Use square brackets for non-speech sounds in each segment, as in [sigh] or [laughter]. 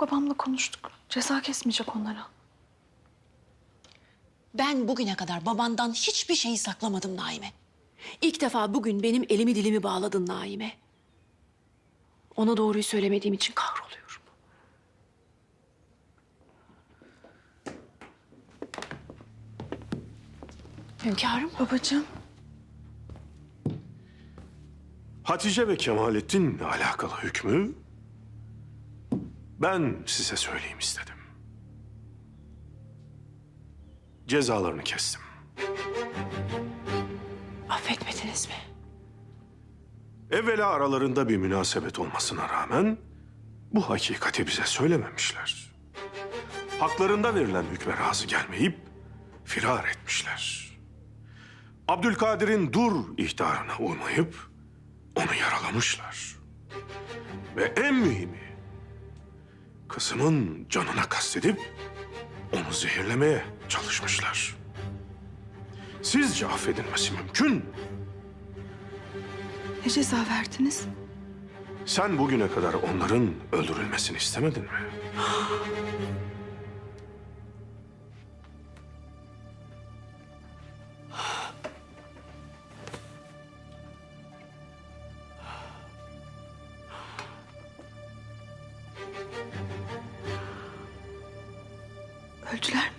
Babamla konuştuk. Ceza kesmeyecek onlara. Ben bugüne kadar babandan hiçbir şeyi saklamadım Naime. İlk defa bugün benim elimi dilimi bağladın Naime. Ona doğruyu söylemediğim için kahroluyorum. Hünkârım. Babacığım. Hatice ve Kemalettin'le alakalı hükmü ben size söyleyeyim istedim. Cezalarını kestim. Affetmediniz mi? Evvela aralarında bir münasebet olmasına rağmen bu hakikati bize söylememişler. Haklarında verilen hükme razı gelmeyip firar etmişler. Abdülkadir'in dur ihtarına uymayıp onu yaralamışlar. Ve en mühimi kızımın canına kastedip onu zehirlemeye çalışmışlar. Sizce affedilmesi mümkün mü? Ne ceza verdiniz? Sen bugüne kadar onların öldürülmesini istemedin mi? [gasps] Öldüler mi?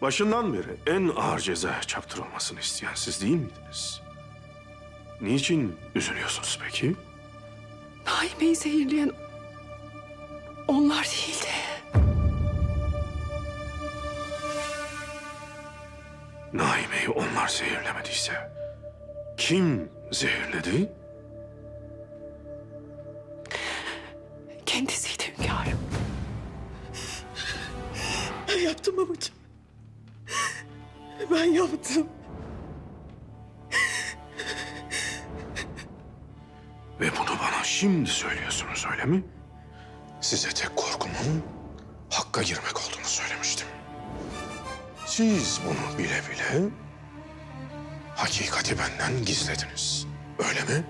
Başından beri en ağır ceza çarptırılmasını isteyen siz değil miydiniz? Niçin üzülüyorsunuz peki? Naime'yi zehirleyen onlar değildi. Naime'yi onlar zehirlemediyse kim zehirledi? Yaptım babacığım. Ben yaptım. Ve bunu bana şimdi söylüyorsunuz öyle mi? Size tek korkumun hakka girmek olduğunu söylemiştim. Siz bunu bile bile hakikati benden gizlediniz. Öyle mi?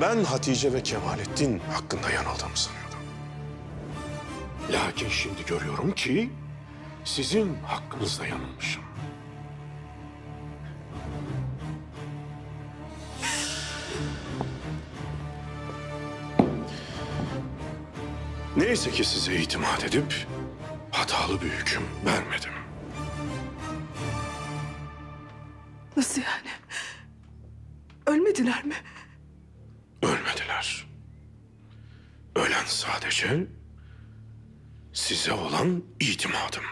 Ben Hatice ve Kemalettin hakkında yanıldığımı sanıyordum. Lakin şimdi görüyorum ki sizin hakkınızda yanılmışım. Neyse ki size itimat edip hatalı bir hüküm vermedim. Nasıl yani? Ölmediler mi? Ölmediler. Ölen sadece size olan itimadım.